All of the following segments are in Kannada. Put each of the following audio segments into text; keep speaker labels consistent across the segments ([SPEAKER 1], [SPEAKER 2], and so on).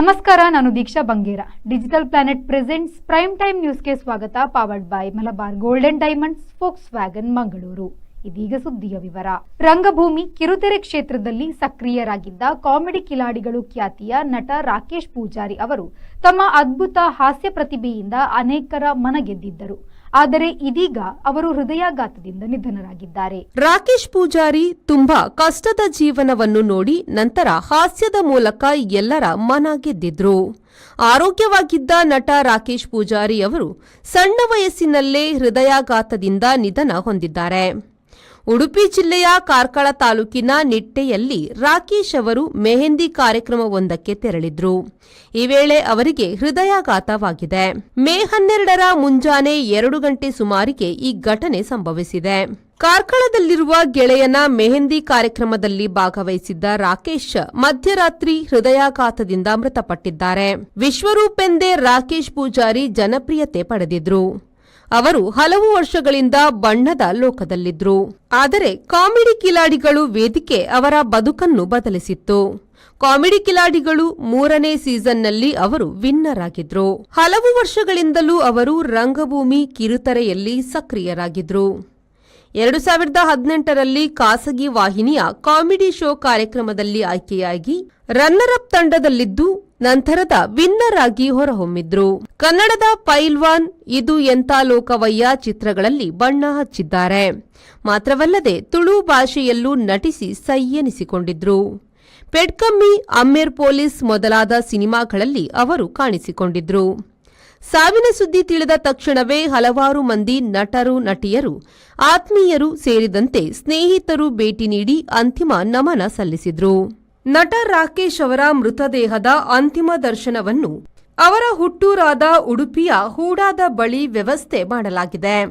[SPEAKER 1] ನಮಸ್ಕಾರ, ನಾನು Deeksha Bangera. Digital planet presents prime time ನ್ಯೂಸ್ಗೆ ಸ್ವಾಗತ, powered by Malabar golden diamonds Volkswagen Mangaluru. ಇದೀಗ ಸುದ್ದಿಯ ವಿವರ. ರಂಗಭೂಮಿ ಕಿರುತೆರೆ ಕ್ಷೇತ್ರದಲ್ಲಿ ಸಕ್ರಿಯರಾಗಿದ್ದ ಕಾಮಿಡಿ ಕಿಲಾಡಿಗಳು ಖ್ಯಾತಿಯ ನಟ ರಾಕೇಶ್ ಪೂಜಾರಿ ಅವರು ತಮ್ಮ ಅದ್ಭುತ ಹಾಸ್ಯ ಪ್ರತಿಭೆಯಿಂದ ಅನೇಕರ ಮನಗೆದ್ದಿದ್ದರು ಆದರೆ ಇದೀಗ ಅವರು ಹೃದಯಾಘಾತದಿಂದ ನಿಧನರಾಗಿದ್ದಾರೆ.
[SPEAKER 2] ರಾಕೇಶ್ ಪೂಜಾರಿ ತುಂಬಾ ಕಷ್ಟದ ಜೀವನವನ್ನು ನೋಡಿ ನಂತರ ಹಾಸ್ಯದ ಮೂಲಕ ಎಲ್ಲರ ಮನ ಗೆದ್ದಿದ್ರು. ಆರೋಗ್ಯವಾಗಿದ್ದ ನಟ ರಾಕೇಶ್ ಪೂಜಾರಿ ಅವರು ಸಣ್ಣ ವಯಸ್ಸಿನಲ್ಲೇ ಹೃದಯಾಘಾತದಿಂದ ನಿಧನ ಹೊಂದಿದ್ದಾರೆ. ಉಡುಪಿ ಜಿಲ್ಲೆಯ ಕಾರ್ಕಳ ತಾಲೂಕಿನ ನಿಟ್ಟೆಯಲ್ಲಿ ರಾಕೇಶ್ ಅವರು ಮೆಹಂದಿ ಕಾರ್ಯಕ್ರಮವೊಂದಕ್ಕೆ ತೆರಳಿದ್ರು. ಈ ವೇಳೆ ಅವರಿಗೆ ಹೃದಯಾಘಾತವಾಗಿದೆ. ಮೇ ಹನ್ನೆರಡರ ಮುಂಜಾನೆ ಎರಡು ಗಂಟೆ ಸುಮಾರಿಗೆ ಈ ಘಟನೆ ಸಂಭವಿಸಿದೆ. ಕಾರ್ಕಳದಲ್ಲಿರುವ ಗೆಳೆಯನ ಮೆಹಂದಿ ಕಾರ್ಯಕ್ರಮದಲ್ಲಿ ಭಾಗವಹಿಸಿದ್ದ ರಾಕೇಶ್ ಮಧ್ಯರಾತ್ರಿ ಹೃದಯಾಘಾತದಿಂದ ಮೃತಪಟ್ಟಿದ್ದಾರೆ. ವಿಶ್ವರೂಪೆಂದೇ ರಾಕೇಶ್ ಪೂಜಾರಿ ಜನಪ್ರಿಯತೆ ಪಡೆದಿದ್ರು. ಅವರು ಹಲವು ವರ್ಷಗಳಿಂದ ಬಣ್ಣದ ಲೋಕದಲ್ಲಿದ್ರು. ಆದರೆ ಕಾಮಿಡಿ ಕಿಲಾಡಿಗಳು ವೇದಿಕೆ ಅವರ ಬದುಕನ್ನು ಬದಲಿಸಿತ್ತು. ಕಾಮಿಡಿ ಕಿಲಾಡಿಗಳು ಮೂರನೇ ಸೀಸನ್ನಲ್ಲಿ ಅವರು ವಿನ್ನರ್ ಆಗಿದ್ರು ಹಲವು ವರ್ಷಗಳಿಂದಲೂ ಅವರು ರಂಗಭೂಮಿ ಕಿರುತೆರೆಯಲ್ಲಿ ಸಕ್ರಿಯರಾಗಿದ್ರು. ಎರಡು ಸಾವಿರದ ಹದಿನೆಂಟರಲ್ಲಿ ಖಾಸಗಿ ವಾಹಿನಿಯ ಕಾಮಿಡಿ ಶೋ ಕಾರ್ಯಕ್ರಮದಲ್ಲಿ ಆಯ್ಕೆಯಾಗಿ ರನ್ನರ್ ಅಪ್ ತಂಡದಲ್ಲಿದ್ದು ನಂತರದ ವಿನ್ನರ್ ಆಗಿ ಹೊರಹೊಮ್ಮಿದ್ರು. ಕನ್ನಡದ ಪೈಲ್ವಾನ್ ಇದು ಎಂತ ಲೋಕವಯ್ಯ ಚಿತ್ರಗಳಲ್ಲಿ ಬಣ್ಣ ಹಚ್ಚಿದ್ದಾರೆ. ಮಾತ್ರವಲ್ಲದೆ ತುಳು ಭಾಷೆಯಲ್ಲೂ ನಟಿಸಿ ಸೈ ಎನಿಸಿಕೊಂಡಿದ್ರು ಪೆಡ್ಕಮ್ಮಿ ಅಮ್ಮೇರ್ ಪೊಲೀಸ್ ಮೊದಲಾದ ಸಿನಿಮಾಗಳಲ್ಲಿ ಅವರು ಕಾಣಿಸಿಕೊಂಡಿದ್ರು. ಸಾವಿನ ಸುದ್ದಿ ತಿಳಿದ ತಕ್ಷಣವೇ ಹಲವಾರು ಮಂದಿ ನಟರು, ನಟಿಯರು, ಆತ್ಮೀಯರು ಸೇರಿದಂತೆ ಸ್ನೇಹಿತರು ಭೇಟಿ ನೀಡಿ ಅಂತಿಮ ನಮನ ಸಲ್ಲಿಸಿದ್ರು. ನಟ ರಾಕೇಶ್ ಅವರ ಮೃತದೇಹದ ಅಂತಿಮ ದರ್ಶನವನ್ನು ಅವರ ಹುಟ್ಟೂರಾದ ಉಡುಪಿಯ ಹೂಡಾದ ಬಳಿ ವ್ಯವಸ್ಥೆ ಮಾಡಲಾಗಿದೆ.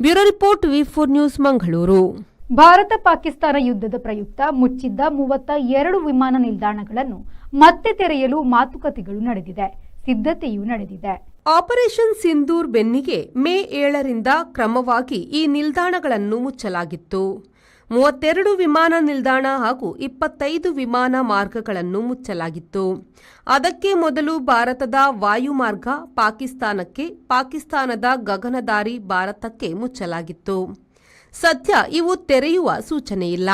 [SPEAKER 2] Bureau report V four news Mangaluru.
[SPEAKER 1] Bharat Pakistan ಯುದ್ಧದ ಪ್ರಯುಕ್ತ ಮುಚ್ಚಿದ್ದ ಮೂವತ್ತ ಎರಡು ವಿಮಾನ ನಿಲ್ದಾಣಗಳನ್ನು ಮತ್ತೆ ತೆರೆಯಲು ಮಾತುಕತೆಗಳು ನಡೆದಿದೆ. ಸಿದ್ಧತೆಯೂ ನಡೆದಿದೆ.
[SPEAKER 2] ಆಪರೇಷನ್ ಸಿಂಧೂರ್ ಬೆನ್ನಿಗೆ ಮೇ ಏಳರಿಂದ ಕ್ರಮವಾಗಿ ಈ ನಿಲ್ದಾಣಗಳನ್ನು ಮುಚ್ಚಲಾಗಿತ್ತು. ಮೂವತ್ತೆರಡು ವಿಮಾನ ನಿಲ್ದಾಣ ಹಾಗೂ ಇಪ್ಪತ್ತೈದು ವಿಮಾನ ಮಾರ್ಗಗಳನ್ನು ಮುಚ್ಚಲಾಗಿತ್ತು. ಅದಕ್ಕೆ ಮೊದಲು ಭಾರತದ ವಾಯುಮಾರ್ಗ ಪಾಕಿಸ್ತಾನಕ್ಕೆ, ಪಾಕಿಸ್ತಾನದ ಗಗನದಾರಿ ಭಾರತಕ್ಕೆ ಮುಚ್ಚಲಾಗಿತ್ತು. ಸದ್ಯ ಇವು ತೆರೆಯುವ ಸೂಚನೆಯಿಲ್ಲ.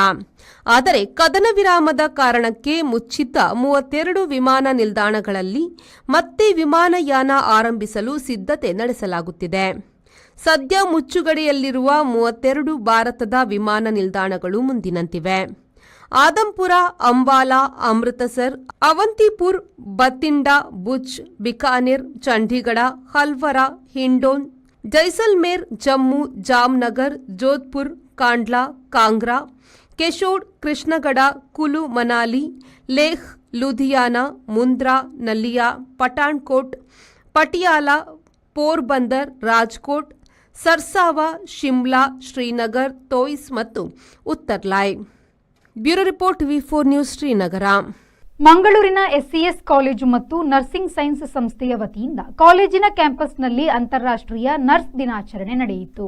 [SPEAKER 2] ಆದರೆ ಕದನ ವಿರಾಮದ ಕಾರಣಕ್ಕೆ ಮುಚ್ಚಿದ್ದ ಮೂವತ್ತೆರಡು ವಿಮಾನ ನಿಲ್ದಾಣಗಳಲ್ಲಿ ಮತ್ತೆ ವಿಮಾನಯಾನ ಆರಂಭಿಸಲು ಸಿದ್ಧತೆ ನಡೆಸಲಾಗುತ್ತಿದೆ. ಸದ್ಯ ಮುಚ್ಚುಗಡೆಯಲ್ಲಿರುವ ಮೂವತ್ತೆರಡು ಭಾರತದ ವಿಮಾನ ನಿಲ್ದಾಣಗಳು ಮುಂದಿನಂತಿವೆ. ಆದಂಪುರ ಅಂಬಾಲಾ, ಅಮೃತಸರ್, ಅವಂತಿಪುರ್, ಬತಿಂಡಾ ಬುಚ್ ಬಿಕಾನೇರ್, ಚಂಡೀಗಢ, ಹಲ್ವರ, ಹಿಂಡೋನ್, ಜೈಸಲ್ಮೇರ್, ಜಮ್ಮು, ಜಾಮ್ನಗರ್, ಜೋಧ್ಪುರ್, ಕಾಂಡ್ಲಾ, ಕಾಂಗ್ರಾ, ಕೆಶೋಡ್ ಕೃಷ್ಣಗಢ ಕುಲು, ಮನಾಲಿ, ಲೇಹ್, ಲುಧಿಯಾನ, ಮುಂದ್ರಾ, ನಲ್ಲಿಯಾ, ಪಠಾಣ್ಕೋಟ್, ಪಟಿಯಾಲ, ಪೋರ್ಬಂದರ್, ರಾಜ್ಕೋಟ್ ಸರ್ಸಾವಾ, ಶಿಮ್ಲಾ, ಶ್ರೀನಗರ್, ತೋಯ್ಸ್ ಮತ್ತು ಉತ್ತರ್ಲಾಯ್ bureau report V four news Srinagar.
[SPEAKER 1] ಮಂಗಳೂರಿನ ಎಸ್ಸಿಎಸ್ ಕಾಲೇಜು ಮತ್ತು ನರ್ಸಿಂಗ್ ಸೈನ್ಸ್ ಸಂಸ್ಥೆಯ ವತಿಯಿಂದ ಕಾಲೇಜಿನ ಕ್ಯಾಂಪಸ್ನಲ್ಲಿ ಅಂತಾರಾಷ್ಟ್ರೀಯ ನರ್ಸ್ ದಿನಾಚರಣೆ ನಡೆಯಿತು.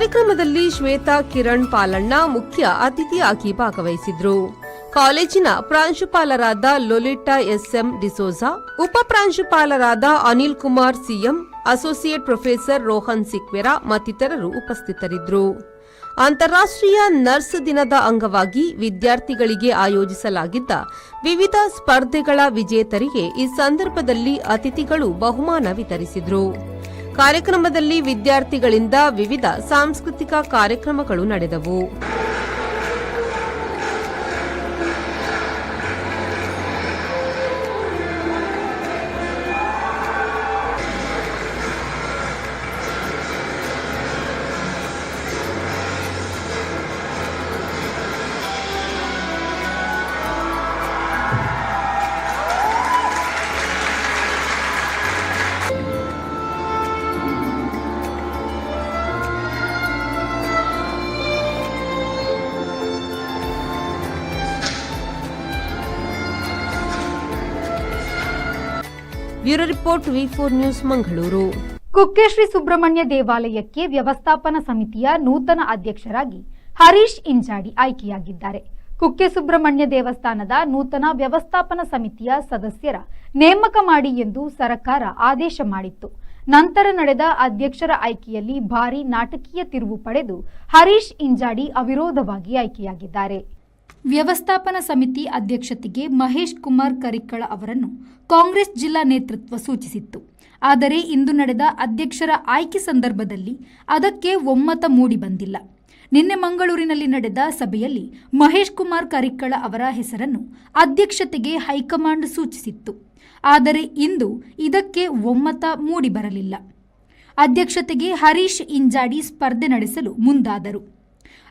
[SPEAKER 2] ಕಾರ್ಯಕ್ರಮದಲ್ಲಿ ಶ್ವೇತಾ, ಕಿರಣ್ ಪಾಲಣ್ಣ ಮುಖ್ಯ ಅತಿಥಿಯಾಗಿ ಭಾಗವಹಿಸಿದ್ರು. ಕಾಲೇಜಿನ ಪ್ರಾಂಶುಪಾಲರಾದ ಲೊಲಿಟಾ ಎಸ್ಎಂ ಡಿಸೋಜಾ, ಉಪ ಪ್ರಾಂಶುಪಾಲರಾದ Anil Kumar CM, associate professor Rohan Sequeira ಮತ್ತಿತರರು ಉಪಸ್ಥಿತರಿದ್ದರು. ಅಂತಾರಾಷ್ಟ್ರೀಯ ನರ್ಸ್ ದಿನದ ಅಂಗವಾಗಿ ವಿದ್ಯಾರ್ಥಿಗಳಿಗೆ ಆಯೋಜಿಸಲಾಗಿದ್ದ ವಿವಿಧ ಸ್ಪರ್ಧೆಗಳ ವಿಜೇತರಿಗೆ ಈ ಸಂದರ್ಭದಲ್ಲಿ ಅತಿಥಿಗಳು ಬಹುಮಾನ ವಿತರಿಸಿದರು. ಕಾರ್ಯಕ್ರಮದಲ್ಲಿ ವಿದ್ಯಾರ್ಥಿಗಳಿಂದ ವಿವಿಧ ಸಾಂಸ್ಕೃತಿಕ ಕಾರ್ಯಕ್ರಮಗಳು ನಡೆದವು. Bureau report V four news Mangaluru.
[SPEAKER 1] Kukke Shri Subrahmanya ದೇವಾಲಯಕ್ಕೆ ವ್ಯವಸ್ಥಾಪನಾ ಸಮಿತಿಯ ನೂತನ ಅಧ್ಯಕ್ಷರಾಗಿ ಹರೀಶ್ ಇಂಜಾಡಿ ಆಯ್ಕೆಯಾಗಿದ್ದಾರೆ. ಕುಕ್ಕೆ ಸುಬ್ರಹ್ಮಣ್ಯ ದೇವಸ್ಥಾನದ ನೂತನ ವ್ಯವಸ್ಥಾಪನಾ ಸಮಿತಿಯ ಸದಸ್ಯರ ನೇಮಕ ಮಾಡಿ ಎಂದು ಸರ್ಕಾರ ಆದೇಶ ಮಾಡಿತ್ತು. ನಂತರ ನಡೆದ ಅಧ್ಯಕ್ಷರ ಆಯ್ಕೆಯಲ್ಲಿ ಭಾರಿ ನಾಟಕೀಯ ತಿರುವು ಪಡೆದು ಹರೀಶ್ ಇಂಜಾಡಿ ಅವಿರೋಧವಾಗಿ ಆಯ್ಕೆಯಾಗಿದ್ದಾರೆ. ವ್ಯವಸ್ಥಾಪನಾ ಸಮಿತಿ ಅಧ್ಯಕ್ಷತೆಗೆ ಮಹೇಶ್ ಕುಮಾರ್ ಕರಿಕ್ಕಳ ಅವರನ್ನು ಕಾಂಗ್ರೆಸ್ ಜಿಲ್ಲಾ ನೇತೃತ್ವ ಸೂಚಿಸಿತ್ತು. ಆದರೆ ಇಂದು ನಡೆದ ಅಧ್ಯಕ್ಷರ ಆಯ್ಕೆ ಸಂದರ್ಭದಲ್ಲಿ ಅದಕ್ಕೆ ಒಮ್ಮತ ಮೂಡಿ ಬಂದಿಲ್ಲ. ನಿನ್ನೆ ಮಂಗಳೂರಿನಲ್ಲಿ ನಡೆದ ಸಭೆಯಲ್ಲಿ ಮಹೇಶ್ ಕುಮಾರ್ ಕರಿಕ್ಕಳ ಅವರ ಹೆಸರನ್ನು ಅಧ್ಯಕ್ಷತೆಗೆ ಹೈಕಮಾಂಡ್ ಸೂಚಿಸಿತ್ತು. ಆದರೆ ಇಂದು ಇದಕ್ಕೆ ಒಮ್ಮತ ಮೂಡಿ ಬರಲಿಲ್ಲ. ಅಧ್ಯಕ್ಷತೆಗೆ ಹರೀಶ್ ಇಂಜಾಡಿ ಸ್ಪರ್ಧೆ ನಡೆಸಲು ಮುಂದಾದರು.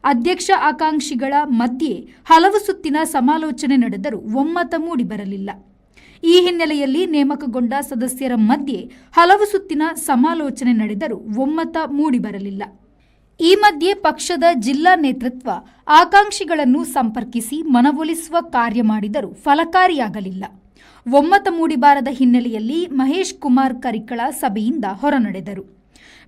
[SPEAKER 1] ಅಧ್ಯಕ್ಷ ಆಕಾಂಕ್ಷಿಗಳ ಮಧ್ಯೆ ಹಲವು ಸುತ್ತಿನ ಸಮಾಲೋಚನೆ ನಡೆದರೂ ಒಮ್ಮತ ಮೂಡಿಬರಲಿಲ್ಲ. ಈ ಹಿನ್ನೆಲೆಯಲ್ಲಿ ನೇಮಕಗೊಂಡ ಸದಸ್ಯರ ಮಧ್ಯೆ ಹಲವು ಸುತ್ತಿನ ಸಮಾಲೋಚನೆ ನಡೆದರೂ ಒಮ್ಮತ ಮೂಡಿಬರಲಿಲ್ಲ. ಈ ಮಧ್ಯೆ ಪಕ್ಷದ ಜಿಲ್ಲಾ ನೇತೃತ್ವ ಆಕಾಂಕ್ಷಿಗಳನ್ನು ಸಂಪರ್ಕಿಸಿ ಮನವೊಲಿಸುವ ಕಾರ್ಯ ಮಾಡಿದರೂ ಫಲಕಾರಿಯಾಗಲಿಲ್ಲ. ಒಮ್ಮತ ಮೂಡಿಬಾರದ ಹಿನ್ನೆಲೆಯಲ್ಲಿ ಮಹೇಶ್ ಕುಮಾರ್ ಕರಿಕಳ ಸಭೆಯಿಂದ ಹೊರನಡೆದರು.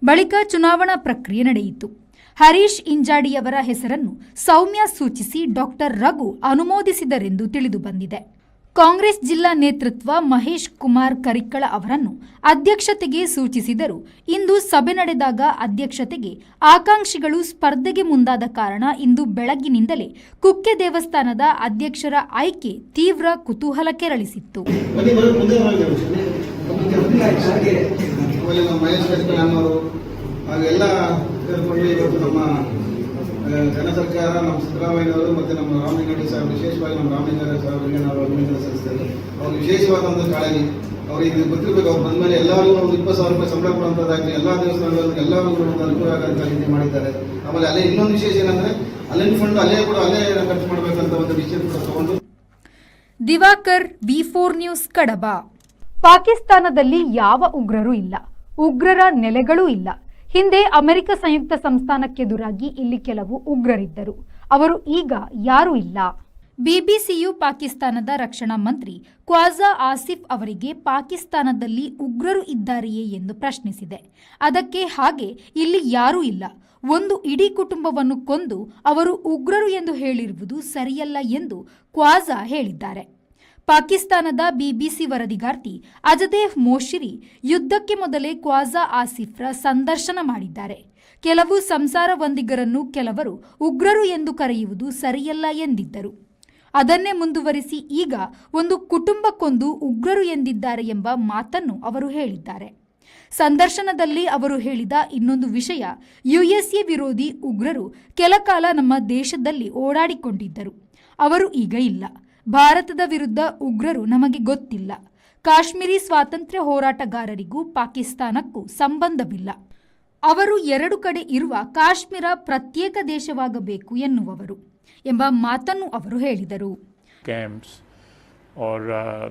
[SPEAKER 1] ಬಳಿಕ ಚುನಾವಣಾ ಪ್ರಕ್ರಿಯೆ ನಡೆಯಿತು. ಹರೀಶ್ ಇಂಜಾಡಿಯವರ ಹೆಸರನ್ನು ಸೌಮ್ಯ ಸೂಚಿಸಿ ಡಾಕ್ಟರ್ ರಘು ಅನುಮೋದಿಸಿದರೆಂದು ತಿಳಿದು ಬಂದಿದೆ. ಕಾಂಗ್ರೆಸ್ ಜಿಲ್ಲಾ ನೇತೃತ್ವ ಮಹೇಶ್ ಕುಮಾರ್ ಕರಿಕ್ಕಳ ಅವರನ್ನು ಅಧ್ಯಕ್ಷತೆಗೆ ಸೂಚಿಸಿದರು ಇಂದು ಸಭೆ ನಡೆದಾಗ ಅಧ್ಯಕ್ಷತೆಗೆ ಆಕಾಂಕ್ಷಿಗಳು ಸ್ಪರ್ಧೆಗೆ ಮುಂದಾದ ಕಾರಣ ಇಂದು ಬೆಳಗ್ಗಿನಿಂದಲೇ ಕುಕ್ಕೆ ದೇವಸ್ಥಾನದ ಅಧ್ಯಕ್ಷರ ಆಯ್ಕೆ ತೀವ್ರ ಕುತೂಹಲ ಕೆರಳಿಸಿತ್ತು
[SPEAKER 3] ಹಾಗೆಲ್ಲ ಸೇರಿಕೊಂಡು ಇವತ್ತು ನಮ್ಮ ಜನ ಸರ್ಕಾರ, ನಮ್ಮ ಸಿದ್ದರಾಮಯ್ಯನವರು ಮತ್ತು ನಮ್ಮ ರಾಮಲಿಂಗಾರೆಡ್ಡಿ ಸಾಹೇಬ್ ವಿಶೇಷವಾಗಿ ನಮ್ಮ ರಾಮಲಿಂಗಾರೆ ಸಾಹೇಬರಿಗೆ ನಾವು ಅಭಿನಂದನೆ ಸಲ್ಲಿಸ್ತೇವೆ. ಅವ್ರಿಗೆ ವಿಶೇಷವಾದ ಒಂದು ಕಾಳಜಿ. ಅವ್ರಿಗೆ ಇದು ಗೊತ್ತಿರಬೇಕು, ಅವ್ರು ಬಂದಮೇಲೆ ಎಲ್ಲರಿಗೂ ಒಂದು ಇಪ್ಪತ್ತು ಸಾವಿರ ರೂಪಾಯಿ ಸಂಬಳ ಕೊಡುವಂಥದ್ದಾಗಲಿ, ಎಲ್ಲ ದೇವಸ್ಥಾನಗಳಲ್ಲಿ ಎಲ್ಲರಿಗೂ ಒಂದು ಅನುಕೂಲ ಆಗೋಂಥ ರೀತಿ ಮಾಡಿದ್ದಾರೆ. ಆಮೇಲೆ ಅಲ್ಲೇ ಇನ್ನೊಂದು ವಿಶೇಷ ಏನಂದರೆ, ಅಲ್ಲಿನ ಫಂಡ್ ಅಲ್ಲೇ ಕೂಡ ಅಲ್ಲೇ ಖರ್ಚು ಮಾಡಬೇಕಂತ ಒಂದು ವಿಷಯ ತಗೊಂಡು.
[SPEAKER 1] Diwakar V four news, Kadaba. ಪಾಕಿಸ್ತಾನದಲ್ಲಿ ಯಾವ ಉಗ್ರರು ಇಲ್ಲ. ಉಗ್ರರ ನೆಲೆಗಳೂ ಇಲ್ಲ. ಹಿಂದೆ ಅಮೆರಿಕ ಸಂಯುಕ್ತ ಸಂಸ್ಥಾನಕ್ಕೆದುರಾಗಿ ಇಲ್ಲಿ ಕೆಲವು ಉಗ್ರರಿದ್ದರು. ಅವರು ಈಗ ಯಾರೂ ಇಲ್ಲ. ಬಿಬಿಸಿಯು ಪಾಕಿಸ್ತಾನದ ರಕ್ಷಣಾ ಮಂತ್ರಿ ಕ್ವಾಜಾ ಆಸಿಫ್ ಅವರಿಗೆ ಪಾಕಿಸ್ತಾನದಲ್ಲಿ ಉಗ್ರರು ಇದ್ದಾರೆಯೇ ಎಂದು ಪ್ರಶ್ನಿಸಿದೆ. ಅದಕ್ಕೆ ಹಾಗೆ ಇಲ್ಲಿ ಯಾರೂ ಇಲ್ಲ. ಒಂದು ಇಡೀ ಕುಟುಂಬವನ್ನು ಕೊಂದು ಅವರು ಉಗ್ರರು ಎಂದು ಹೇಳಿರುವುದು ಸರಿಯಲ್ಲ ಎಂದು ಕ್ವಾಜಾ ಹೇಳಿದ್ದಾರೆ. ಪಾಕಿಸ್ತಾನದ ಬಿಬಿಸಿ ವರದಿಗಾರ್ತಿ ಅಜದೇವ್ ಮೋಶಿರಿ ಯುದ್ಧಕ್ಕೆ ಮೊದಲೇ ಕ್ವಾಜಾ ಆಸಿಫ್ರ ಸಂದರ್ಶನ ಮಾಡಿದ್ದಾರೆ. ಕೆಲವು ಸಂಸಾರವೊಂದಿಗರನ್ನು ಕೆಲವರು ಉಗ್ರರು ಎಂದು ಕರೆಯುವುದು ಸರಿಯಲ್ಲ ಎಂದಿದ್ದರು. ಅದನ್ನೇ ಮುಂದುವರಿಸಿ ಈಗ ಒಂದು ಕುಟುಂಬಕ್ಕೊಂದು ಉಗ್ರರು ಎಂದಿದ್ದಾರೆ ಎಂಬ ಮಾತನ್ನು ಅವರು ಹೇಳಿದ್ದಾರೆ. ಸಂದರ್ಶನದಲ್ಲಿ ಅವರು ಹೇಳಿದ ಇನ್ನೊಂದು ವಿಷಯ, ಯುಎಸ್ಎ ವಿರೋಧಿ ಉಗ್ರರು ಕೆಲಕಾಲ ನಮ್ಮ ದೇಶದಲ್ಲಿ ಓಡಾಡಿಕೊಂಡಿದ್ದರು. ಅವರು ಈಗ ಇಲ್ಲ. ಭಾರತದ ವಿರುದ್ಧ ಉಗ್ರರು ನಮಗೆ ಗೊತ್ತಿಲ್ಲ. ಕಾಶ್ಮೀರಿ ಸ್ವಾತಂತ್ರ್ಯ ಹೋರಾಟಗಾರರಿಗೂ ಪಾಕಿಸ್ತಾನಕ್ಕೂ ಸಂಬಂಧವಿಲ್ಲ. ಅವರು ಎರಡು ಕಡೆ ಇರುವ ಕಾಶ್ಮೀರ ಪ್ರತ್ಯೇಕ ದೇಶವಾಗಬೇಕು ಎನ್ನುವವರು ಎಂಬ ಮಾತನ್ನು ಅವರು ಹೇಳಿದರು.
[SPEAKER 4] Camps are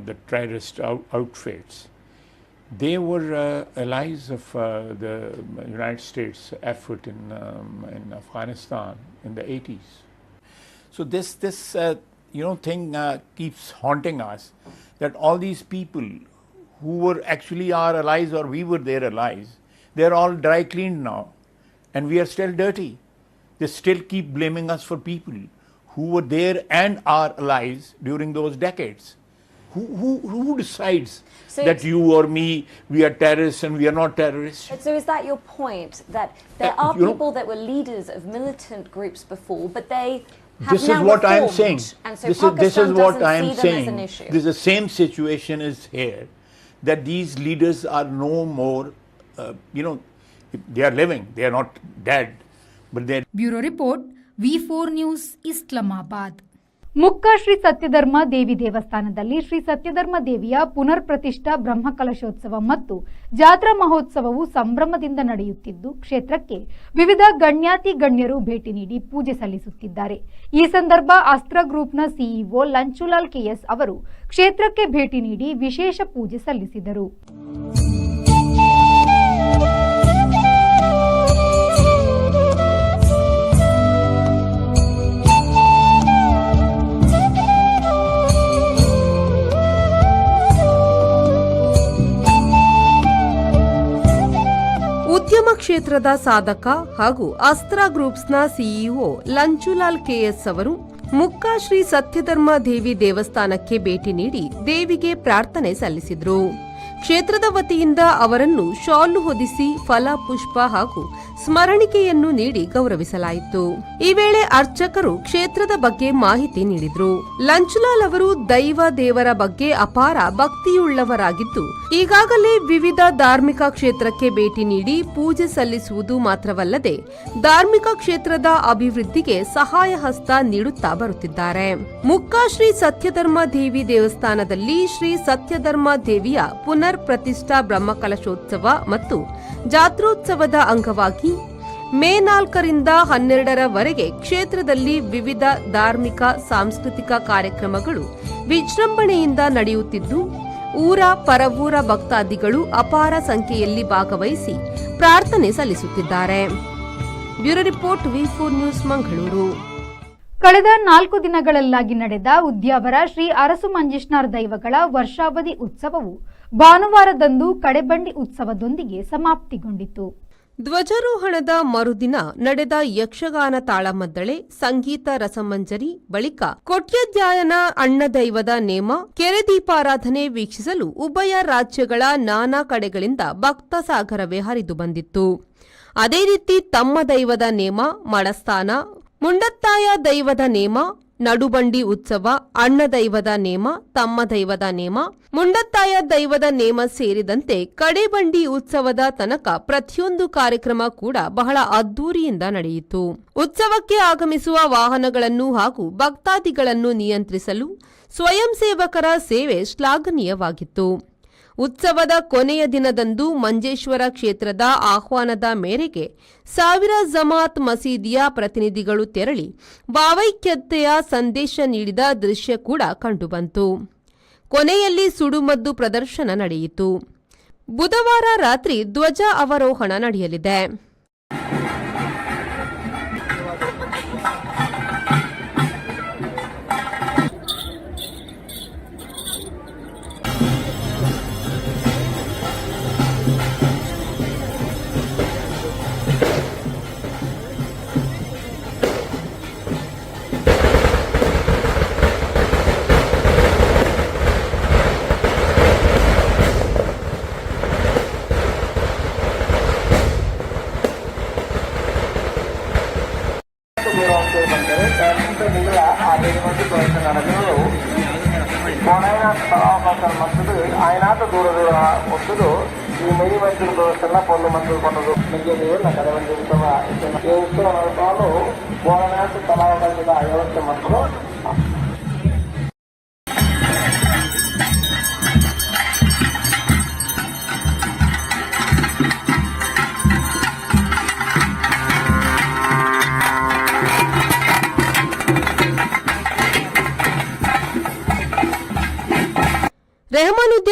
[SPEAKER 4] the terrorist outfits they were allies of the United States effort in in Afghanistan in the eighties so this this you know, thing uh, keeps haunting us that all these people who were actually our allies or we were their allies, they're all dry cleaned now and we are still dirty. They still keep blaming us for people who were there and our allies during those decades. Who, who, who decides
[SPEAKER 5] So
[SPEAKER 4] that you or me, we are terrorists and we are not terrorists?
[SPEAKER 5] So is that your point that there
[SPEAKER 4] Uh,
[SPEAKER 5] are
[SPEAKER 4] you know-
[SPEAKER 5] people that were leaders of militant groups before, but they
[SPEAKER 4] this is what I am saying.
[SPEAKER 5] So
[SPEAKER 4] this is, this is what I am saying. This the same situation is here, that these leaders are no more, uh, you know, they are living, they are not dead, but they.
[SPEAKER 1] Bureau report, V4 News, Islamabad. Mukka Shri Satyadharma Devi ದೇವಸ್ಥಾನದಲ್ಲಿ ಶ್ರೀ ಸತ್ಯಧರ್ಮ ದೇವಿಯ ಪುನರ್ ಪ್ರತಿಷ್ಠಾ ಬ್ರಹ್ಮಕಲಶೋತ್ಸವ ಮತ್ತು ಜಾತ್ರಾ ಮಹೋತ್ಸವವು ಸಂಭ್ರಮದಿಂದ ನಡೆಯುತ್ತಿದ್ದು, ಕ್ಷೇತ್ರಕ್ಕೆ ವಿವಿಧ ಗಣ್ಯಾತಿ ಗಣ್ಯರು ಭೇಟಿ ನೀಡಿ ಪೂಜೆ ಸಲ್ಲಿಸುತ್ತಿದ್ದಾರೆ. ಈ ಸಂದರ್ಭ ಅಸ್ತ್ರ ಗ್ರೂಪ್ನ ಸಿಇಒ ಲಂಚುಲಾಲ್ ಕೆಎಸ್ ಅವರು ಕ್ಷೇತ್ರಕ್ಕೆ ಭೇಟಿ ನೀಡಿ ವಿಶೇಷ ಪೂಜೆ ಸಲ್ಲಿಸಿದರು.
[SPEAKER 2] ಕ್ಷೇತ್ರದ ಸಾಧಕ ಹಾಗೂ ಅಸ್ತ್ರ ಗ್ರೂಪ್ಸ್ನ ಸಿಇಒ ಲಂಚುಲಾಲ್ ಕೆಎಸ್ ಅವರು ಮುಕ್ಕಾ ಶ್ರೀ ಸತ್ಯಧರ್ಮ ದೇವಿ ದೇವಸ್ಥಾನಕ್ಕೆ ಭೇಟಿ ನೀಡಿ ದೇವಿಗೆ ಪ್ರಾರ್ಥನೆ ಸಲ್ಲಿಸಿದರು. ಕ್ಷೇತ್ರದ ವತಿಯಿಂದ ಅವರನ್ನು ಶಾಲು ಹೊದಿಸಿ ಫಲ, ಪುಷ್ಪ ಹಾಗೂ ಸ್ಮರಣಿಕೆಯನ್ನು ನೀಡಿ ಗೌರವಿಸಲಾಯಿತು. ಈ ವೇಳೆ ಅರ್ಚಕರು ಕ್ಷೇತ್ರದ ಬಗ್ಗೆ ಮಾಹಿತಿ ನೀಡಿದ್ರು. ಲಂಚುಲಾಲ್ ಅವರು ದೈವ ದೇವರ ಬಗ್ಗೆ ಅಪಾರ ಭಕ್ತಿಯುಳ್ಳವರಾಗಿದ್ದು, ಈಗಾಗಲೇ ವಿವಿಧ ಧಾರ್ಮಿಕ ಕ್ಷೇತ್ರಕ್ಕೆ ಭೇಟಿ ನೀಡಿ ಪೂಜೆ ಸಲ್ಲಿಸುವುದು ಮಾತ್ರವಲ್ಲದೆ, ಧಾರ್ಮಿಕ ಕ್ಷೇತ್ರದ ಅಭಿವೃದ್ಧಿಗೆ ಸಹಾಯ ಹಸ್ತ ನೀಡುತ್ತಾ ಬರುತ್ತಿದ್ದಾರೆ. ಮುಕ್ಕಾಶ್ರೀ ಸತ್ಯಧರ್ಮ ದೇವಿ ದೇವಸ್ಥಾನದಲ್ಲಿ ಶ್ರೀ ಸತ್ಯಧರ್ಮ ದೇವಿಯ ಪುನರ್ ಪ್ರತಿಷ್ಠಾ ಬ್ರಹ್ಮಕಲಶೋತ್ಸವ ಮತ್ತು ಜಾತ್ರೋತ್ಸವದ ಅಂಗವಾಗಿ ಮೇ ನಾಲ್ಕರಿಂದ ಹನ್ನೆರಡರವರೆಗೆ ಕ್ಷೇತ್ರದಲ್ಲಿ ವಿವಿಧ ಧಾರ್ಮಿಕ, ಸಾಂಸ್ಕೃತಿಕ ಕಾರ್ಯಕ್ರಮಗಳು ವಿಜೃಂಭಣೆಯಿಂದ ನಡೆಯುತ್ತಿದ್ದು, ಊರ, ಪರವೂರ ಭಕ್ತಾದಿಗಳು ಅಪಾರ ಸಂಖ್ಯೆಯಲ್ಲಿ ಭಾಗವಹಿಸಿ ಪ್ರಾರ್ಥನೆ ಸಲ್ಲಿಸುತ್ತಿದ್ದಾರೆ. Bureau report news, Mangaluru.
[SPEAKER 1] ಕಳೆದ ನಾಲ್ಕು ದಿನಗಳಲ್ಲಾಗಿ ನಡೆದ ಉದ್ಯಾವರ ಶ್ರೀ ಅರಸು ಮಂಜೇಶ್ನಾರ್ ದೈವಗಳ ವರ್ಷಾವಧಿ ಉತ್ಸವವು ಭಾನುವಾರದಂದು ಕಡೆಬಂಡಿ ಉತ್ಸವದೊಂದಿಗೆ ಸಮಾಪ್ತಿಗೊಂಡಿತು.
[SPEAKER 2] ಧ್ವಜಾರೋಹಣದ ಮರುದಿನ ನಡೆದ ಯಕ್ಷಗಾನ ತಾಳಮದ್ದಳೆ, ಸಂಗೀತ ರಸಮಂಜರಿ ಬಳಿಕ ಕೊಟ್ಯಧ್ಯಾಯನ ಅಣ್ಣದೈವದ ನೇಮ ಕೆರೆದೀಪಾರಾಧನೆ ವೀಕ್ಷಿಸಲು ಉಭಯ ರಾಜ್ಯಗಳ ನಾನಾ ಕಡೆಗಳಿಂದ ಭಕ್ತ ಸಾಗರವೇ ಹರಿದು ಬಂದಿತ್ತು. ಅದೇ ರೀತಿ ತಮ್ಮ ದೈವದ ನೇಮ ಮಡಸ್ಥಾನ ಮುಂಡತ್ತಾಯ ದೈವದ ನೇಮ ನಡುಬಂಡಿ ಉತ್ಸವ, ಅಣ್ಣ ದೈವದ ನೇಮ, ತಮ್ಮ ದೈವದ ನೇಮ, ಮುಂಡತ್ತಾಯ ದೈವದ ನೇಮ ಸೇರಿದಂತೆ ಕಡೆಬಂಡಿ ಉತ್ಸವದ ತನಕ ಪ್ರತಿಯೊಂದು ಕಾರ್ಯಕ್ರಮ ಕೂಡ ಬಹಳ ಅದ್ದೂರಿಯಿಂದ ನಡೆಯಿತು. ಉತ್ಸವಕ್ಕೆ ಆಗಮಿಸುವ ವಾಹನಗಳನ್ನು ಹಾಗೂ ಭಕ್ತಾದಿಗಳನ್ನು ನಿಯಂತ್ರಿಸಲು ಸ್ವಯಂ ಸೇವಕರ ಸೇವೆ ಶ್ಲಾಘನೀಯವಾಗಿತ್ತು. ಉತ್ಸವದ ಕೊನೆಯ ದಿನದಂದು ಮಂಜೇಶ್ವರ ಕ್ಷೇತ್ರದ ಆಹ್ವಾನದ ಮೇರೆಗೆ ಸಾವಿರ ಜಮಾತ್ ಮಸೀದಿಯ ಪ್ರತಿನಿಧಿಗಳು ತೆರಳಿ ಭಾವೈಕ್ಯತೆಯ ಸಂದೇಶ ನೀಡಿದ ದೃಶ್ಯ ಕೂಡ ಕಂಡುಬಂತು. ಕೊನೆಯಲ್ಲಿ ಸುಡುಮದ್ದು ಪ್ರದರ್ಶನ ನಡೆಯಿತು. ಬುಧವಾರ ರಾತ್ರಿ ಧ್ವಜ ಅವರೋಹಣ ನಡೆಯಲಿದೆ.
[SPEAKER 6] মাত্র কত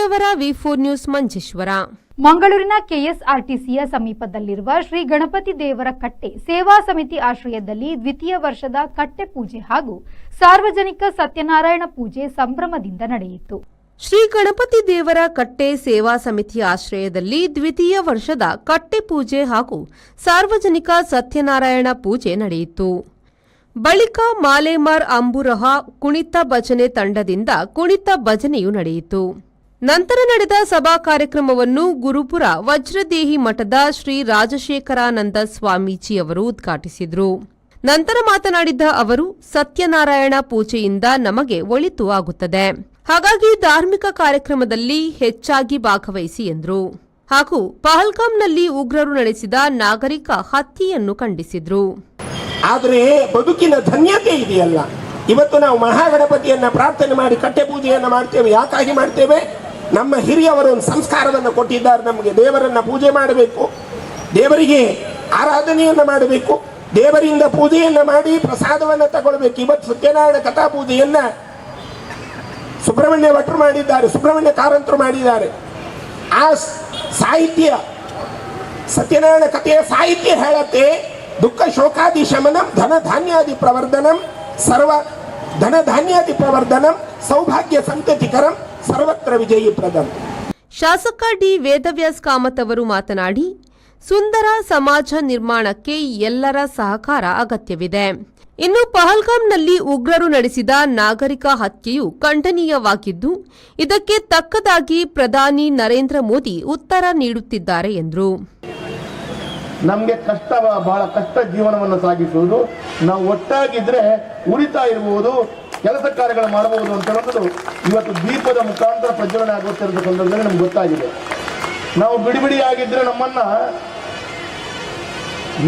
[SPEAKER 2] ರೆಹಮಾನುದ್ದೇವರ ವಿ ಫೋರ್ ನ್ಯೂಸ್ ಮಂಜೇಶ್ವರ.
[SPEAKER 1] ಮಂಗಳೂರಿನ ಕೆಎಸ್ಆರ್ಟಿಸಿಯ ಸಮೀಪದಲ್ಲಿರುವ ಶ್ರೀ ಗಣಪತಿ ದೇವರ ಕಟ್ಟೆ ಸೇವಾ ಸಮಿತಿ ಆಶ್ರಯದಲ್ಲಿ ದ್ವಿತೀಯ ವರ್ಷದ ಕಟ್ಟೆ ಪೂಜೆ ಹಾಗೂ ಸಾರ್ವಜನಿಕ ಸತ್ಯನಾರಾಯಣ ಪೂಜೆ ಸಂಭ್ರಮದಿಂದ ನಡೆಯಿತು.
[SPEAKER 2] ಶ್ರೀ ಗಣಪತಿ ದೇವರ ಕಟ್ಟೆ ಸೇವಾ ಸಮಿತಿ ಆಶ್ರಯದಲ್ಲಿ ದ್ವಿತೀಯ ವರ್ಷದ ಕಟ್ಟೆ ಪೂಜೆ ಹಾಗೂ ಸಾರ್ವಜನಿಕ ಸತ್ಯನಾರಾಯಣ ಪೂಜೆ ನಡೆಯಿತು. ಬಳಿಕ ಮಾಲೇಮಾರ್ ಅಂಬುರಹ ಕುಣಿತ ಭಜನೆ ತಂಡದಿಂದ ಕುಣಿತ ಭಜನೆಯು ನಡೆಯಿತು. ನಂತರ ನಡೆದ ಸಭಾ ಕಾರ್ಯಕ್ರಮವನ್ನು ಗುರುಪುರ ವಜ್ರದೇಹಿ ಮಠದ ಶ್ರೀ ರಾಜಶೇಖರಾನಂದ ಸ್ವಾಮೀಜಿ ಅವರು ಉದ್ಘಾಟಿಸಿದರು. ನಂತರ ಮಾತನಾಡಿದ ಅವರು, ಸತ್ಯನಾರಾಯಣ ಪೂಜೆಯಿಂದ ನಮಗೆ ಒಳಿತು ಆಗುತ್ತದೆ. ಹಾಗಾಗಿ ಧಾರ್ಮಿಕ ಕಾರ್ಯಕ್ರಮದಲ್ಲಿ ಹೆಚ್ಚಾಗಿ ಭಾಗವಹಿಸಿ ಎಂದರು. ಹಾಗೂ ಪಹಲ್ಗಾಮ್ನಲ್ಲಿ ಉಗ್ರರು ನಡೆಸಿದ ನಾಗರಿಕ ಹತ್ಯೆಯನ್ನು ಖಂಡಿಸಿದ್ರು.
[SPEAKER 7] ಆದರೆ ಬದುಕಿನ ಧನ್ಯತೆ ಇದೆಯಲ್ಲ. ಇವತ್ತು ನಾವು ಮಹಾಗಣಪತಿಯನ್ನ ಪ್ರಾರ್ಥನೆ ಮಾಡಿ ಕಟ್ಟೆ ಪೂಜೆಯನ್ನು ಮಾಡ್ತೇವೆ, ಯಾಕಾಗಿ ಮಾಡ್ತೇವೆ? ನಮ್ಮ ಹಿರಿಯವರು ಒಂದು ಸಂಸ್ಕಾರವನ್ನು ಕೊಟ್ಟಿದ್ದಾರೆ. ನಮಗೆ ದೇವರನ್ನು ಪೂಜೆ ಮಾಡಬೇಕು. ದೇವರಿಗೆ ಆರಾಧನೆಯನ್ನು ಮಾಡಬೇಕು. ದೇವರಿಂದ ಪೂಜೆಯನ್ನು ಮಾಡಿ ಪ್ರಸಾದವನ್ನು ತಗೊಳ್ಬೇಕು. ಇವತ್ತು ಸತ್ಯನಾರಾಯಣ ಕಥಾ ಪೂಜೆಯನ್ನ ಸುಬ್ರಹ್ಮಣ್ಯ ಭಟ್ರು ಮಾಡಿದ್ದಾರೆ. ಸುಬ್ರಹ್ಮಣ್ಯ ಕಾರಂತರು ಮಾಡಿದ್ದಾರೆ. ಆ ಸಾಹಿತ್ಯ, ಸತ್ಯನಾರಾಯಣ ಕಥೆಯ ಸಾಹಿತ್ಯ ಹೇಳತ್ತೆ. ದುಃಖ ಶೋಕಾದಿ ಶಮನಂ, ಧನ ಧಾನ್ಯಾದಿ ಪ್ರವರ್ಧನಂ, ಸರ್ವ ಧನ ಧಾನ್ಯಾದಿ ಪ್ರವರ್ಧನಂ, ಸೌಭಾಗ್ಯ ಸಂತತಿಕರಂ ಸರ್ವತ್ರ ವಿಜಯಿ ವಿಜಯೀಪ್ರದಂ
[SPEAKER 2] ಶಾಸಕ ಡಿ ವೇದವ್ಯಾಸ್ ಕಾಮತ್ ಅವರು ಮಾತನಾಡಿ ಸುಂದರ ಸಮಾಜ ನಿರ್ಮಾಣಕ್ಕೆ ಎಲ್ಲರ ಸಹಕಾರ ಅಗತ್ಯವಿದೆ. ಇನ್ನು ಪಹಲ್ಗಾಮ್ನಲ್ಲಿ ಉಗ್ರರು ನಡೆಸಿದ ನಾಗರಿಕ ಹತ್ಯೆಯು ಖಂಡನೀಯವಾಗಿದ್ದು ಇದಕ್ಕೆ ತಕ್ಕದಾಗಿ ಪ್ರಧಾನಿ ನರೇಂದ್ರ ಮೋದಿ ಉತ್ತರ ನೀಡುತ್ತಿದ್ದಾರೆ ಎಂದರು.
[SPEAKER 8] ನಮಗೆ ಕಷ್ಟ ಬಹಳ ಕಷ್ಟ ಜೀವನವನ್ನು ಸಾಗಿಸುವುದು. ನಾವು ಒಟ್ಟಾಗಿದ್ರೆ ಉಳಿತಾ ಇರಬಹುದು ಕೆಲಸ ಕಾರ್ಯಗಳು ಮಾಡಬಹುದು ಅಂತ ಹೇಳೋದು ಇವತ್ತು ದೀಪದ ಮುಖಾಂತರ ಪ್ರಜ್ವಲನೆ ಆಗುತ್ತಿರುವ ಸಂದರ್ಭದಲ್ಲಿ ನಮ್ಗೆ ಗೊತ್ತಾಗಿದೆ. ನಾವು ಬಿಡಿ ಬಿಡಿಯಾಗಿದ್ರೆ ನಮ್ಮನ್ನ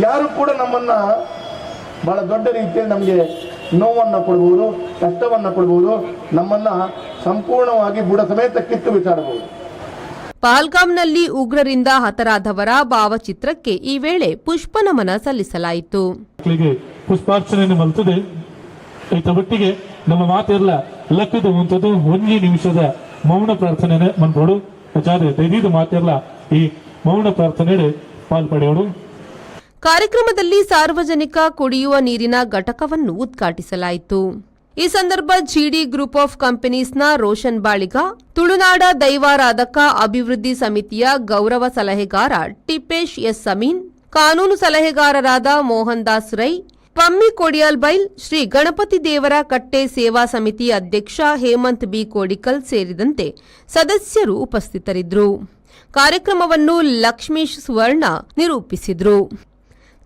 [SPEAKER 8] ಯಾರು ಕೂಡ ನಮ್ಮನ್ನ ಬಹಳ ದೊಡ್ಡ ರೀತಿಯಲ್ಲಿ ನಮಗೆ ನೋವನ್ನು ಕೊಡಬಹುದು ಕಷ್ಟವನ್ನು ಕೊಡಬಹುದು ನಮ್ಮನ್ನ ಸಂಪೂರ್ಣವಾಗಿ ಬುಡ ಸಮೇತ ಕಿತ್ತು ಬಿಸಾಡಬಹುದು.
[SPEAKER 2] ಪಾಲ್ಗಾಮ್ನಲ್ಲಿ ಉಗ್ರರಿಂದ ಹತರಾದವರ ಭಾವಚಿತ್ರಕ್ಕೆ ಈ ವೇಳೆ ಪುಷ್ಪ ನಮನ ಸಲ್ಲಿಸಲಾಯಿತು.
[SPEAKER 9] ಪುಷ್ಪಾರ್ಚನೆ ಪುಷ್ಪಾರ್ಚನೆಯನ್ನು ಮಲ್ತದೆ ಈತ ಒಟ್ಟಿಗೆ? ನಮ್ಮ ಮಾತೆಲ್ಲ ಲಕ್ಕದ ಒಂದು ನಿಮಿಷದ ಮೌನ ಪ್ರಾರ್ಥನೆ ಮನ್ಪೋಡು ಆಚಾರ್ಯ ದೈದಿದ ಮಾತೆಲ್ಲ ಈ ಮೌನ ಪ್ರಾರ್ಥನೆ ಪಾಲ್ಪಡೆಯೋಡು
[SPEAKER 2] ಕಾರ್ಯಕ್ರಮದಲ್ಲಿ ಸಾರ್ವಜನಿಕ ಕುಡಿಯುವ ನೀರಿನ ಘಟಕವನ್ನು ಉದ್ಘಾಟಿಸಲಾಯಿತು. ಈ ಸಂದರ್ಭ ಜಿಡಿ ಗ್ರೂಪ್ ಆಫ್ ಕಂಪನೀಸ್ನ ರೋಷನ್ ಬಾಳಿಗ, ತುಳುನಾಡ ದೈವಾರಾಧಕ ಅಭಿವೃದ್ಧಿ ಸಮಿತಿಯ ಗೌರವ ಸಲಹೆಗಾರ ಟಿಪೇಶ್ ಎಸ್. ಸಮೀನ್ ಕಾನೂನು ಸಲಹೆಗಾರರಾದ ಮೋಹನ್ ದಾಸ್ ರೈ ಪಮ್ಮಿ ಕೊಡಿಯಾಲ್ಬೈಲ್ ಶ್ರೀ ಗಣಪತಿ ದೇವರ ಕಟ್ಟೆ ಸೇವಾ ಸಮಿತಿ ಅಧ್ಯಕ್ಷ ಹೇಮಂತ್ ಬಿ ಕೋಡಿಕಲ್ ಸೇರಿದಂತೆ ಸದಸ್ಯರು ಉಪಸ್ಥಿತರಿದ್ದರು. ಕಾರ್ಯಕ್ರಮವನ್ನು Lakshmish Suvarna ನಿರೂಪಿಸಿದ್ರು.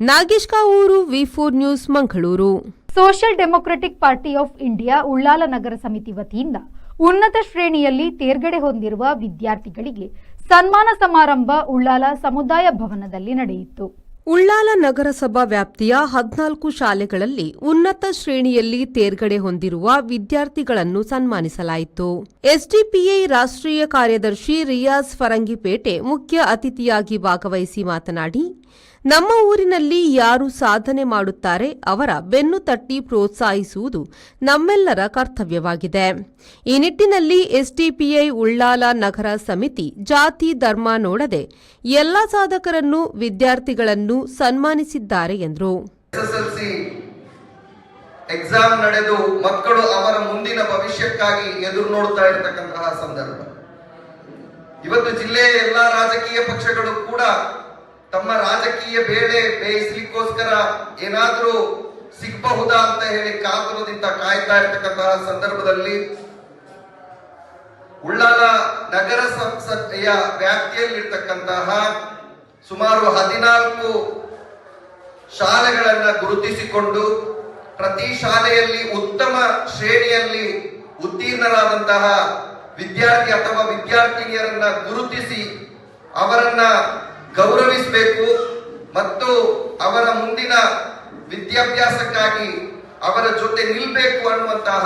[SPEAKER 2] Nagesh Kavoor V four news, Mangaluru.
[SPEAKER 1] Social democratic party of India Ullal ನಗರ ಸಮಿತಿ ವತಿಯಿಂದ ಉನ್ನತ ಶ್ರೇಣಿಯಲ್ಲಿ ತೇರ್ಗಡೆ ಹೊಂದಿರುವ ವಿದ್ಯಾರ್ಥಿಗಳಿಗೆ ಸನ್ಮಾನ ಸಮಾರಂಭ ಉಳ್ಳಾಲ ಸಮುದಾಯ ಭವನದಲ್ಲಿ ನಡೆಯಿತು.
[SPEAKER 2] ಉಳ್ಳಾಲ ನಗರಸಭಾ ವ್ಯಾಪ್ತಿಯ ಹದಿನಾಲ್ಕು ಶಾಲೆಗಳಲ್ಲಿ ಉನ್ನತ ಶ್ರೇಣಿಯಲ್ಲಿ ತೇರ್ಗಡೆ ಹೊಂದಿರುವ ವಿದ್ಯಾರ್ಥಿಗಳನ್ನು ಸನ್ಮಾನಿಸಲಾಯಿತು. ಎಸ್ಡಿಪಿಐ ರಾಷ್ಟ್ರೀಯ ಕಾರ್ಯದರ್ಶಿ ರಿಯಾಜ್ ಫರಂಗಿಪೇಟೆ ಮುಖ್ಯ ಅತಿಥಿಯಾಗಿ ಭಾಗವಹಿಸಿ ಮಾತನಾಡಿ ನಮ್ಮ ಊರಿನಲ್ಲಿ ಯಾರು ಸಾಧನೆ ಮಾಡುತ್ತಾರೆ ಅವರ ಬೆನ್ನು ತಟ್ಟಿ ಪ್ರೋತ್ಸಾಹಿಸುವುದು ನಮ್ಮೆಲ್ಲರ ಕರ್ತವ್ಯವಾಗಿದೆ. ಈ ನಿಟ್ಟಿನಲ್ಲಿ ಎಸ್ಡಿಪಿಐ ಉಳ್ಳಾಲ ನಗರ ಸಮಿತಿ ಜಾತಿ ಧರ್ಮ ನೋಡದೆ ಎಲ್ಲ ಸಾಧಕರನ್ನು ವಿದ್ಯಾರ್ಥಿಗಳನ್ನು ಸನ್ಮಾನಿಸಿದ್ದಾರೆ ಎಂದರು.
[SPEAKER 10] ಎಕ್ಸಾಮ್ ನಡೆದು ಮಕ್ಕಳು ಅವರ ಮುಂದಿನ ಭವಿಷ್ಯಕ್ಕಾಗಿ ಎದುರು ನೋಡ್ತಾ ಇರತಕ್ಕಂತಹ ಸಂದರ್ಭ. ಇವತ್ತು ಜಿಲ್ಲೆಯ ಎಲ್ಲಾ ರಾಜಕೀಯ ಪಕ್ಷಗಳು ಕೂಡ ತಮ್ಮ ರಾಜಕೀಯ ಬೇಳೆ ಬೇಯಿಸಲಿಕ್ಕೋಸ್ಕರ ಏನಾದರೂ ಸಿಗಬಹುದಾ ಅಂತ ಹೇಳಿ ಕಾತುರದಿಂದ ಕಾಯ್ತಾ ಇರ್ತಕ್ಕಂತಹ ಸಂದರ್ಭದಲ್ಲಿ ಉಳ್ಳಾಲ ನಗರ ಸಂಸತ್ತೆಯ ವ್ಯಾಪ್ತಿಯಲ್ಲಿರ್ತಕ್ಕಂತಹ ಸುಮಾರು ಹದಿನಾಲ್ಕು ಶಾಲೆಗಳನ್ನ ಗುರುತಿಸಿಕೊಂಡು ಪ್ರತಿ ಶಾಲೆಯಲ್ಲಿ ಉತ್ತಮ ಶ್ರೇಣಿಯಲ್ಲಿ ಉತ್ತೀರ್ಣರಾದಂತಹ ವಿದ್ಯಾರ್ಥಿ ಅಥವಾ ವಿದ್ಯಾರ್ಥಿನಿಯರನ್ನ ಗುರುತಿಸಿ ಅವರನ್ನ ಗೌರವಿಸಬೇಕು ಮತ್ತು ಅವರ ಮುಂದಿನ ವಿದ್ಯಾಭ್ಯಾಸಕ್ಕಾಗಿ ಅವರ ಜೊತೆ ನಿಲ್ಬೇಕು ಅನ್ನುವಂತಹ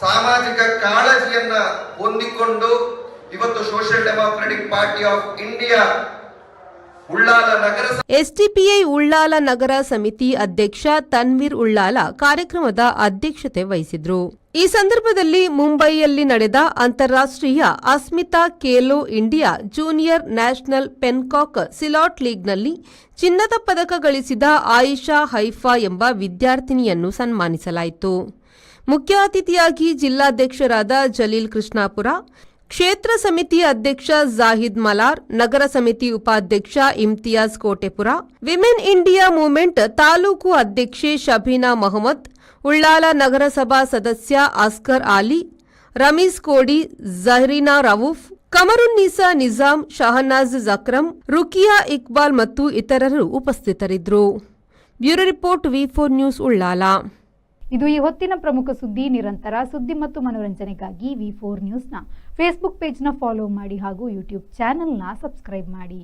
[SPEAKER 10] ಸಾಮಾಜಿಕ ಕಾಳಜಿಯನ್ನ ಹೊಂದಿಕೊಂಡು ಇವತ್ತು social democratic party of India
[SPEAKER 2] SDPI Ullal ನಗರ ಸಮಿತಿ ಅಧ್ಯಕ್ಷ ತನ್ವೀರ್ ಉಳ್ಳಾಲ ಕಾರ್ಯಕ್ರಮದ ಅಧ್ಯಕ್ಷತೆ ವಹಿಸಿದ್ರು. ಈ ಸಂದರ್ಭದಲ್ಲಿ ಮುಂಬೈಯಲ್ಲಿ ನಡೆದ ಅಂತಾರಾಷ್ಟ್ರೀಯ Asmita Khelo India junior national pencak silat ಲೀಗ್ನಲ್ಲಿ ಚಿನ್ನದ ಪದಕ ಗಳಿಸಿದ ಆಯಿಷಾ ಹೈಫಾ ಎಂಬ ವಿದ್ಯಾರ್ಥಿನಿಯನ್ನು ಸನ್ಮಾನಿಸಲಾಯಿತು. ಮುಖ್ಯ ಅತಿಥಿಯಾಗಿ ಜಿಲ್ಲಾಧ್ಯಕ್ಷರಾದ ಜಲೀಲ್ ಕೃಷ್ಣಾಪುರ, ಕ್ಷೇತ್ರ ಸಮಿತಿ ಅಧ್ಯಕ್ಷ ಜಾಹಿದ್ ಮಲಾರ್, ನಗರ ಸಮಿತಿ ಉಪಾಧ್ಯಕ್ಷ Imtiyaz Kotepura, women India movement taluk ಅಧ್ಯಕ್ಷೆ ಶಬೀನಾ ಮೊಹಮ್ಮದ್ ಉಳ್ಳಾಲ ನಗರಸಭಾ ಸದಸ್ಯ ಆಸ್ಕರ್ ಆಲಿ, ರಮೀಸ್ ಕೋಡಿ, ಜಹರೀನಾ ರವೂಫ್ ಕಮರುನ್ನೀಸಾ ನಿಜಾಮ್ ಶಹನಾಜ್ ಜಕ್ರಂ ರುಕಿಯಾ ಇಕ್ಬಾಲ್ ಮತ್ತು ಇತರರು ಉಪಸ್ಥಿತರಿದ್ದರು. Bureau report, V four news, Ullal.
[SPEAKER 1] ಇದು ಈ ಹೊತ್ತಿನ ಪ್ರಮುಖ ಸುದ್ದಿ, ನಿರಂತರ ಸುದ್ದಿ ಮತ್ತು ಮನೋರಂಜನೆಗಾಗಿ ವಿ ಫೋರ್ ನ್ಯೂಸ್ನ ಫೇಸ್ಬುಕ್ ಪೇಜ್ನ ಫಾಲೋ ಮಾಡಿ ಹಾಗೂ ಯೂಟ್ಯೂಬ್ ಚಾನೆಲ್ನ ಸಬ್ಸ್ಕ್ರೈಬ್ ಮಾಡಿ.